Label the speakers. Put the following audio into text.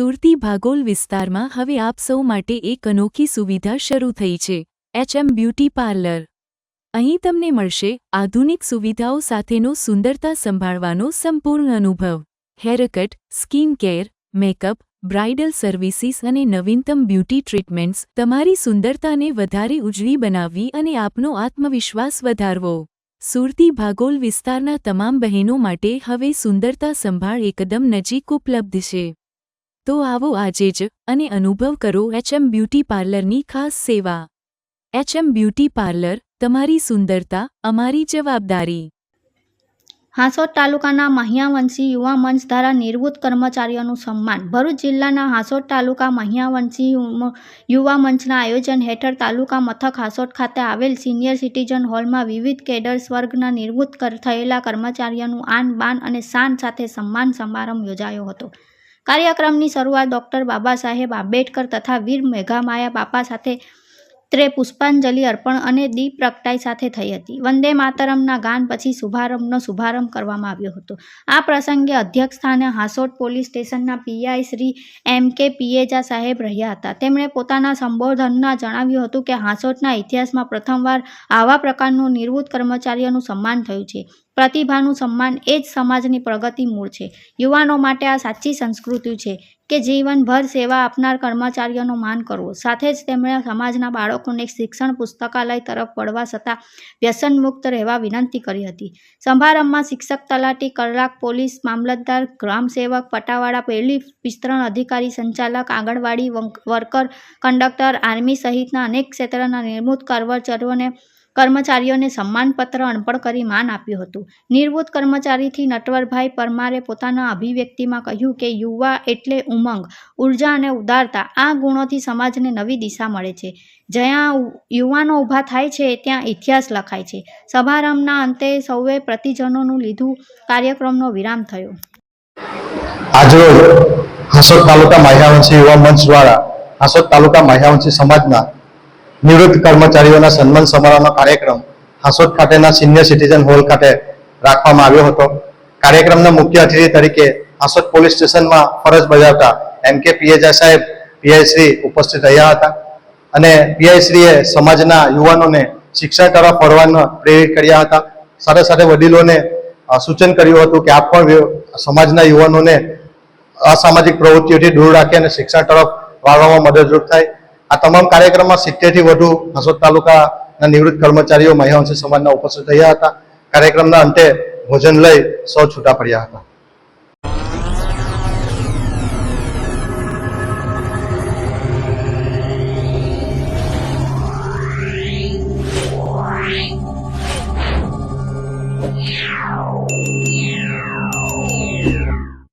Speaker 1: સુરતી ભાગોલ વિસ્તારમાં હવે આપ સૌ માટે એક અનોખી સુવિધા શરૂ થઈ છે. HM beauty parlour. અહીં તમને મળશે આધુનિક સુવિધાઓ સાથેનો સુંદરતા સંભાળવાનો સંપૂર્ણ અનુભવ. Haircut, skin care, makeup, bridal services અને નવીનતમ બ્યુટી ટ્રીટમેન્ટ્સ તમારી સુંદરતાને વધારે ઉજળી બનાવવી અને આપનો આત્મવિશ્વાસ વધારવો. સુરતી ભાગોલ વિસ્તારના તમામ બહેનો માટે હવે સુંદરતા સંભાળ એકદમ નજીક ઉપલબ્ધ છે. તો આવો આજે જ અને અનુભવ કરો એચએમ બ્યુટી પાર્લરની ખાસ સેવા. એચએમ બ્યુટી પાર્લર તમારી સુંદરતા, અમારી જવાબદારી.
Speaker 2: હાંસોદ તાલુકાના મહિયાવંશી યુવા મંચ દ્વારા નિવૃત્ત કર્મચારીઓનું સન્માન. ભરૂચ જિલ્લાના હાંસોદ તાલુકા મહિયાવંશી યુવા મંચના આયોજન હેઠળ તાલુકા મથક હાંસોદ ખાતે આવેલ સિનિયર સિટીઝન હોલમાં વિવિધ કેડર્સ વર્ગના નિવૃત્ત થયેલા કર્મચારીઓનું આન બાન અને શાન સાથે સન્માન સમારંભ યોજાયો હતો. કાર્યક્રમની શરૂઆત ડૉક્ટર બાબા સાહેબ આંબેડકર તથા વીર મેઘામાયા બાપા સાથે ત્રે પુષ્પાંજલિ અર્પણ અને દીપ પ્રગટાઈ સાથે થઈ હતી. વંદે માતરમના ગાન પછી શુભારંભનો શુભારંભ કરવામાં આવ્યો હતો. આ પ્રસંગે અધ્યક્ષ સ્થાને હાંસોટ પોલીસ સ્ટેશનના PI Shri M K Piyeja સાહેબ રહ્યા હતા. તેમણે પોતાના સંબોધનમાં જણાવ્યું હતું કે હાંસોટના ઇતિહાસમાં પ્રથમવાર આવા પ્રકારનું નિવૃત્ત કર્મચારીઓનું સન્માન થયું છે. પ્રતિભાનું સન્માન એ જ સમાજની પ્રગતિ મૂળ છે. યુવાનો માટે આ સાચી સંસ્કૃતિ છે. કે જીવનભર સેવા આપનાર કર્મચારીઓનું માન કરવું. સાથે જ તેમણે સમાજના બાળકોને શિક્ષણ પુસ્તકાલય તરફ વળવા છતાં વ્યસનમુક્ત રહેવા વિનંતી કરી હતી. સમારંભમાં શિક્ષક તલાટી, કલાક પોલીસ, મામલતદાર, ગ્રામસેવક, પટાવાળા, પહેલી વિસ્તરણ અધિકારી, સંચાલક, આંગણવાડી વર્કર, કંડક્ટર, આર્મી સહિતના અનેક ક્ષેત્રના નિર્મૂત કર્મચારીઓને કર્મચારીઓને સન્માનપત્ર અર્પણ કરી માન આપ્યું હતું. નિવૃત્ત કર્મચારીથી નટવરભાઈ પરમારે પોતાના અભિવ્યક્તિમાં કહ્યું કે, યુવા એટલે ઉમંગ, ઊર્જા અને ઉદારતા. આ ગુણોથી સમાજને નવી દિશા મળે છે. જ્યાં યુવાનો ઊભા થાય છે, ત્યાં ઇતિહાસ લખાય છે. સમારંભના અંતે સૌએ પ્રતિજનોનું લીધું કાર્યક્રમનો વિરામ થયો.
Speaker 3: આજરોજ હાંસોદ તાલુકા માહ્યાવંશી યુવા મંચ દ્વારા હાંસોદ તાલુકા માહ્યાવંશી સમાજના નિવૃત્ત કર્મચારીઓના સન્માન સમારોહનો કાર્યક્રમ હાંસોદ ખાતેના સિનિયર સિટીઝન હોલ ખાતે રાખવામાં આવ્યો હતો. કાર્યક્રમના મુખ્ય અતિથિ તરીકે હાંસોદ પોલીસ સ્ટેશનમાં ફરજ બજાવતા એમ કે પીએચઆઈ સાહેબ પીઆઈ શ્રી ઉપસ્થિત રહ્યા હતા અને પીઆઈ શ્રીએ સમાજના યુવાનોને શિક્ષણ તરફ વળવાનો પ્રેરિત કર્યા હતા. સાથે સાથે વડીલોને સૂચન કર્યું હતું કે આપ પણ સમાજના યુવાનોને અસામાજિક પ્રવૃત્તિઓથી દૂર રાખી અને શિક્ષણ તરફ વાળવામાં મદદરૂપ થાય. આ તમામ કાર્યક્રમમાં સિત્તેરથી વધુ હસોદ તાલુકાના નિવૃત્ત કર્મચારીઓ મહિલાવંશી સમાજના ઉપસ્થિત રહ્યા હતા. કાર્યક્રમના અંતે ભોજન લઈ સૌ છૂટા પડ્યા હતા.